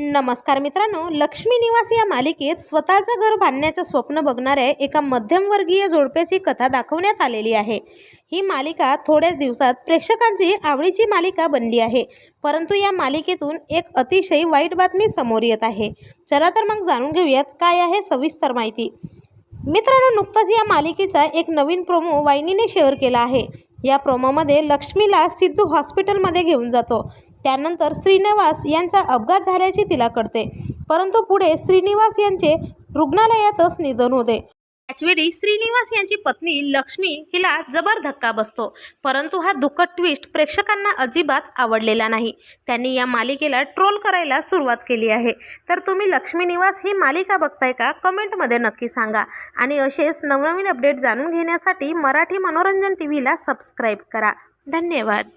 नमस्कार मित्रांनो लक्ष्मी निवास या मालिकेत स्वतःचं घर बांधण्याचं स्वप्न बघणाऱ्या एका मध्यमवर्गीय जोडप्याची कथा दाखवण्यात आलेली आहे. ही मालिका थोड्याच दिवसात प्रेक्षकांची आवडीची मालिका बनली आहे. परंतु या मालिकेतून एक अतिशय वाईट बातमी समोर येत आहे. चला तर मग जाणून घेऊयात काय आहे सविस्तर माहिती. मित्रांनो नुकताच या मालिकेचा एक नवीन प्रोमो वाहिनीने शेअर केला आहे. या प्रोमोमध्ये लक्ष्मीला सिद्धू हॉस्पिटलमध्ये घेऊन जातो. त्यानंतर श्रीनिवास यांचा अपघात झाल्याचे तिला कळते. परंतु पुढे श्रीनिवास यांचे रुग्णालयातच निधन होते. त्याचवेळी श्रीनिवास यांची पत्नी लक्ष्मी हिला जबर धक्का बसतो. परंतु हा दुःखद ट्विस्ट प्रेक्षकांना अजिबात आवडलेला नाही. त्यांनी या मालिकेला ट्रोल करायला सुरुवात केली आहे. तर तुम्ही लक्ष्मी निवास ही मालिका बघताय का? कमेंटमध्ये नक्की सांगा. आणि असेच नवनवीन अपडेट जाणून घेण्यासाठी मराठी मनोरंजन टी व्हीला सबस्क्राईब करा. धन्यवाद.